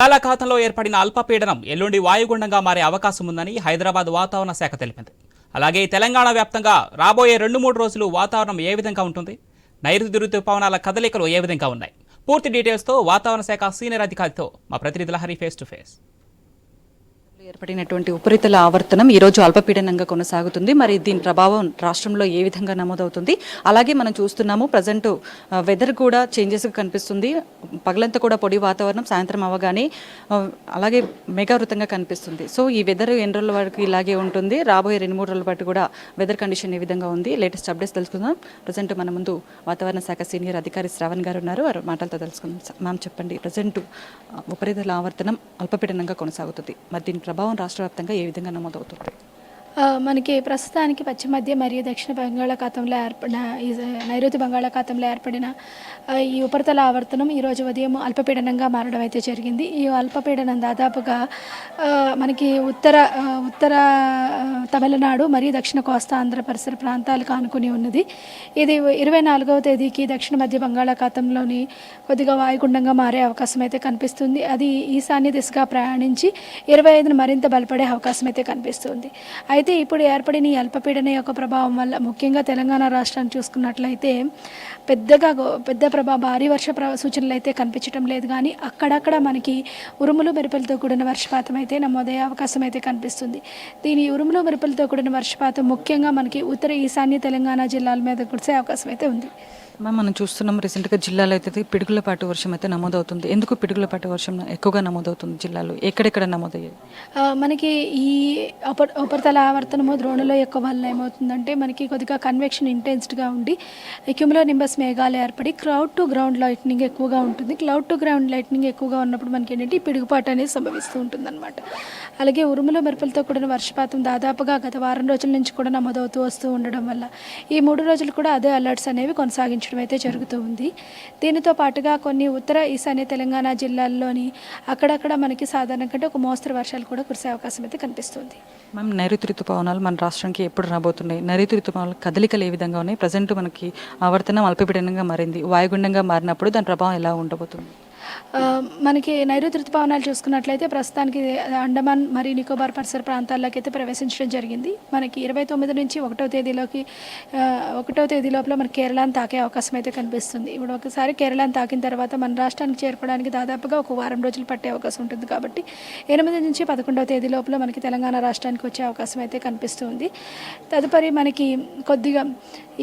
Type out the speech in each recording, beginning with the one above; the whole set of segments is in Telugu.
బంగాళాఖాతంలో ఏర్పడిన అల్పపీడనం ఎల్లుండి వాయుగుండంగా మారే అవకాశం ఉందని హైదరాబాద్ వాతావరణ శాఖ తెలిపింది. అలాగే తెలంగాణ వ్యాప్తంగా రాబోయే రెండు మూడు రోజులు వాతావరణం ఏ విధంగా ఉంటుంది? నైరుతి రుతుపవనాల కదలికలు ఏ విధంగా ఉన్నాయి? పూర్తి డీటెయిల్స్తో వాతావరణ శాఖ సీనియర్ అధికారితో మా ప్రతినిధుల హరి ఫేస్ టు ఫేస్. ఏర్పడినటువంటి ఉపరితల ఆవర్తనం ఈ రోజు అల్పపీడనంగా కొనసాగుతుంది. మరి దీని ప్రభావం రాష్ట్రంలో ఏ విధంగా నమోదవుతుంది? అలాగే మనం చూస్తున్నాము ప్రజెంట్ వెదర్ uh, కూడా చేంజెస్ కనిపిస్తుంది. పగలంతా కూడా పొడి వాతావరణం సాయంత్రం అవగానే uh, అలాగే మేఘావృతంగా కనిపిస్తుంది. సో ఈ వెదర్ ఎన్ని రోజుల వరకు ఇలాగే ఉంటుంది? రాబోయే రెండు మూడు రోజుల పాటు కూడా వెదర్ కండిషన్ ఏ విధంగా ఉంది? లేటెస్ట్ అప్డేట్స్ తెలుసుకుందాం. ప్రజెంట్ మన ముందు వాతావరణ శాఖ సీనియర్ అధికారి శ్రావణ్ గారు ఉన్నారు. వారి మాటలతో తెలుసుకుందాం. మ్యామ్ చెప్పండి. ప్రజెంట్ uh, ఉపరితల ఆవర్తనం అల్పపీడనంగా కొనసాగుతుంది. మరి దీని ప్రభావం రాష్ట్ర వ్యాప్తంగా ఏ విధంగా నమోదవుతుంది? మనకి ప్రస్తుతానికి పశ్చిమ మధ్య మరియు దక్షిణ బంగాళాఖాతంలో ఏర్పడిన ఈ నైరుతి బంగాళాఖాతంలో ఏర్పడిన ఈ ఉపరితల ఆవర్తనం ఈరోజు ఉదయం అల్పపీడనంగా మారడం అయితే జరిగింది. ఈ అల్పపీడనం దాదాపుగా మనకి ఉత్తర ఉత్తర తమిళనాడు మరియు దక్షిణ కోస్తా ఆంధ్ర పరిసర ప్రాంతాలకు ఆనుకుని ఉన్నది. ఇది ఇరవై నాలుగవ తేదీకి దక్షిణ మధ్య బంగాళాఖాతంలోని కొద్దిగా వాయుగుండంగా మారే అవకాశం అయితే కనిపిస్తుంది. అది ఈశాన్య దిశగా ప్రయాణించి ఇరవై ఐదున మరింత బలపడే అవకాశం అయితే కనిపిస్తుంది. అయితే అయితే ఇప్పుడు ఏర్పడిన ఈ అల్పపీడన యొక్క ప్రభావం వల్ల ముఖ్యంగా తెలంగాణ రాష్ట్రాన్ని చూసుకున్నట్లయితే పెద్దగా పెద్ద ప్రభా భారీ వర్ష ప్ర సూచనలు అయితే కనిపించడం లేదు. కానీ అక్కడక్కడ మనకి ఉరుములు మెరుపులతో కూడిన వర్షపాతం అయితే నమోదయ్యే అవకాశం అయితే కనిపిస్తుంది. దీని ఉరుములు మెరుపులతో కూడిన వర్షపాతం ముఖ్యంగా మనకి ఉత్తర ఈశాన్య తెలంగాణ జిల్లాల మీద కురిసే అవకాశం అయితే ఉంది. మ్యామ్ మనం చూస్తున్నాం రీసెంట్గా జిల్లాలో అయితే పిడుగులపాటు వర్షం అయితే నమోదవుతుంది. ఎందుకు పిడుగులపాటు వర్షం ఎక్కువగా నమోదవుతుంది జిల్లాలో? ఎక్కడెక్కడ నమోదయ్యాయి? మనకి ఈ ఉప ఉపరితల ఆవర్తనము ద్రోణుల యొక్క వల్ల ఏమవుతుందంటే మనకి కొద్దిగా కన్వెక్షన్ ఇంటెన్స్డ్గా ఉండి క్యూములో నింబస్ మేఘాలు ఏర్పడి క్లౌడ్ టు గ్రౌండ్ లైట్నింగ్ ఎక్కువగా ఉంటుంది. క్లౌడ్ టు గ్రౌండ్ లైట్నింగ్ ఎక్కువగా ఉన్నప్పుడు మనకి ఏంటంటే పిడుగుపాటు అనేది సంభవిస్తూ ఉంటుందన్నమాట. అలాగే ఉరుముల మెరుపులతో కూడిన వర్షపాతం దాదాపుగా గత వారం రోజుల నుంచి కూడా నమోదవుతూ వస్తూ ఉండడం వల్ల ఈ మూడు రోజులు కూడా అదే అలర్ట్స్ అనేవి కొనసాగించడం అయితే జరుగుతూ ఉంది. దీనితో పాటుగా కొన్ని ఉత్తర ఈశాన్య తెలంగాణ జిల్లాల్లోని అక్కడక్కడ మనకి సాధారణ కంటే ఒక మోస్తరు వర్షాలు కూడా కురిసే అవకాశం అయితే కనిపిస్తుంది. మ్యామ్ నైరుతి ఋతుపవనాలు మన రాష్ట్రానికి ఎప్పుడు రాబోతున్నాయి? నైరుతి ఋతుపవనాలు కదలికలు ఏ విధంగా ఉన్నాయి? ప్రజెంట్ మనకి ఆవర్తనం అల్పపీడనంగా మారింది. వాయుగుండంగా మారినప్పుడు దాని ప్రభావం ఎలా ఉండబోతుంది? మనకి నైరుతి ఋతుపవనాలు చూసుకున్నట్లయితే ప్రస్తుతానికి అండమాన్ మరియు నికోబార్ పరిసర ప్రాంతాల్లోకి అయితే ప్రవేశించడం జరిగింది. మనకి ఇరవై తొమ్మిది నుంచి ఒకటో తేదీలోకి ఒకటో తేదీ లోపల మన కేరళను తాకే అవకాశం అయితే కనిపిస్తుంది. ఇప్పుడు ఒకసారి కేరళను తాకిన తర్వాత మన రాష్ట్రానికి చేరుకోవడానికి దాదాపుగా ఒక వారం రోజులు పట్టే అవకాశం ఉంటుంది కాబట్టి ఎనిమిది నుంచి పదకొండవ తేదీ లోపల మనకి తెలంగాణ రాష్ట్రానికి వచ్చే అవకాశం అయితే కనిపిస్తుంది. తదుపరి మనకి కొద్దిగా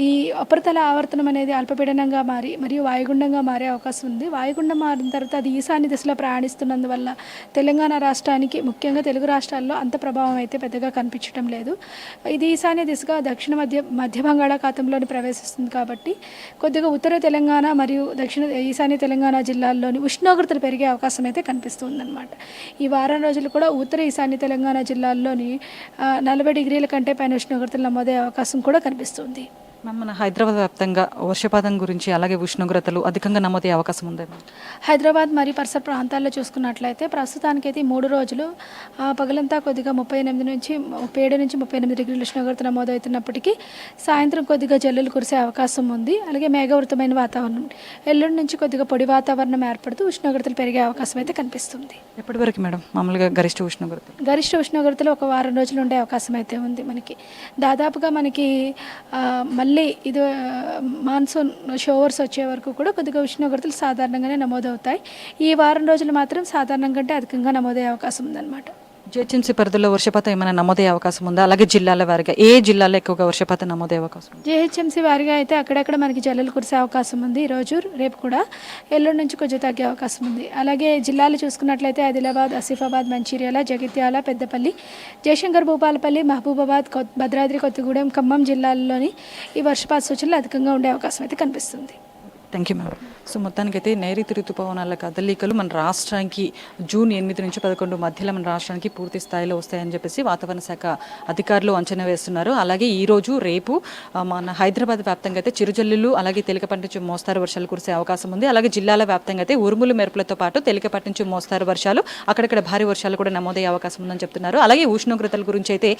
ఈ ఉపరితల ఆవర్తనం అనేది అల్పపీడనంగా మారి మరియు వాయుగుండంగా మారే అవకాశం ఉంది. వాయుగుండం మారిన తర్వాత అది ఈశాన్య దిశలో ప్రయాణిస్తున్నందువల్ల తెలంగాణ రాష్ట్రానికి ముఖ్యంగా తెలుగు రాష్ట్రాల్లో అంత ప్రభావం అయితే పెద్దగా కనిపించడం లేదు. ఇది ఈశాన్య దిశగా దక్షిణ మధ్య మధ్య బంగాళాఖాతంలోని ప్రవేశిస్తుంది కాబట్టి కొద్దిగా ఉత్తర తెలంగాణ మరియు దక్షిణ ఈశాన్య తెలంగాణ జిల్లాల్లోని ఉష్ణోగ్రతలు పెరిగే అవకాశం అయితే కనిపిస్తుందన్నమాట. ఈ వారం రోజులు కూడా ఉత్తర ఈశాన్య తెలంగాణ జిల్లాల్లోని నలభై డిగ్రీల కంటే పైన ఉష్ణోగ్రతలు నమోదయ్యే అవకాశం కూడా కనిపిస్తుంది. మ్యామ్ మన హైదరాబాద్ వ్యాప్తంగా వర్షపాతం గురించి అలాగే ఉష్ణోగ్రతలు అధికంగా నమోదయ్యే అవకాశం ఉంది హైదరాబాద్ మరియు పరిసర ప్రాంతాల్లో చూసుకున్నట్లయితే ప్రస్తుతానికైతే మూడు రోజులు ఆ, పగలంతా కొద్దిగా ముప్పై ఎనిమిది నుంచి ముప్పై ఏడు నుంచి ముప్పై ఎనిమిది డిగ్రీల ఉష్ణోగ్రత నమోదవుతున్నప్పటికీ సాయంత్రం కొద్దిగా జల్లులు కురిసే అవకాశం ఉంది. అలాగే మేఘవృతమైన వాతావరణం ఎల్లుండి నుంచి కొద్దిగా పొడి వాతావరణం ఏర్పడుతూ ఉష్ణోగ్రతలు పెరిగే అవకాశం అయితే కనిపిస్తుంది. ఎప్పటి వరకు మేడం మామూలుగా గరిష్ట ఉష్ణోగ్రత? గరిష్ట ఉష్ణోగ్రతలు ఒక వారం రోజులు ఉండే అవకాశం అయితే ఉంది మనకి. దాదాపుగా మనకి ఆ, మళ్ళీ ఇది మాన్సూన్ షోవర్స్ వచ్చే వరకు కూడా కొద్దిగా ఉష్ణోగ్రతలు సాధారణంగానే నమోదవుతాయి. ఈ వారం రోజులు మాత్రం సాధారణం కంటే అధికంగా నమోదయ్యే అవకాశం ఉందన్నమాట. జిహెచ్ఎంసీ పరిధిలో వర్షపాతం ఏమైనా నమోదయ్యే అవకాశం ఉందా? అలాగే జిల్లాల వారిగా. ఏ జిల్లాలో ఎక్కువగా వర్షపాతం నమోదయ్యే అవకాశం ఉంది? వారిగా అయితే అక్కడక్కడ మనకి జల్లులు కురిసే అవకాశం ఉంది. ఈ రోజు రేపు కూడా ఎల్లుండి నుంచి కొంచెం తగ్గే అవకాశం ఉంది. అలాగే జిల్లాలు చూసుకున్నట్లయితే ఆదిలాబాద్ ఆసిఫాబాద్ మంచిర్యాల జగిత్యాల పెద్దపల్లి జయశంకర్ భూపాలపల్లి మహబూబాబాద్ కొత్ భద్రాద్రి కొత్తగూడెం ఖమ్మం జిల్లాల్లోని ఈ వర్షపాత సూచనలు అధికంగా ఉండే అవకాశం అయితే కనిపిస్తుంది. థ్యాంక్ యూ మ్యామ్ సో మొత్తానికైతే నైరుతి ఋతుపవనాల కదలికలు మన రాష్ట్రానికి జూన్ ఎనిమిది నుంచి పదకొండు మధ్యలో మన రాష్ట్రానికి పూర్తి స్థాయిలో వస్తాయని చెప్పేసి వాతావరణ శాఖ అధికారులు అంచనా వేస్తున్నారు. అలాగే ఈ రోజు రేపు మన హైదరాబాద్ వ్యాప్తంగా అయితే చిరుజల్లులు అలాగే తేలికపాటి నుంచి మోస్తారు వర్షాలు కురిసే అవకాశం ఉంది. అలాగే జిల్లాల వ్యాప్తంగా అయితే ఉరుములు మెరుపులతో పాటు తేలికపాటి నుంచి మోస్తారు వర్షాలు. అక్కడక్కడ భారీ వర్షాలు కూడా నమోదయ్యే అవకాశం ఉందని చెప్తున్నారు. అలాగే ఉష్ణోగ్రతల గురించి అయితే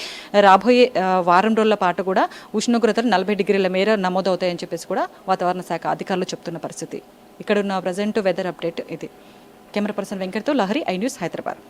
రాబోయే వారం రోజుల పాటు కూడా ఉష్ణోగ్రతలు నలభై డిగ్రీల మేర నమోదవుతాయని చెప్పేసి కూడా వాతావరణ శాఖ అధికారులు చెప్తున్న పరిస్థితి. ఇక్కడున్న ప్రజెంట్ వెదర్ అప్డేట్ ఇది. కెమెరా పర్సన్ వెంకట్తో లహరి ఐ న్యూస్ హైదరాబాద్.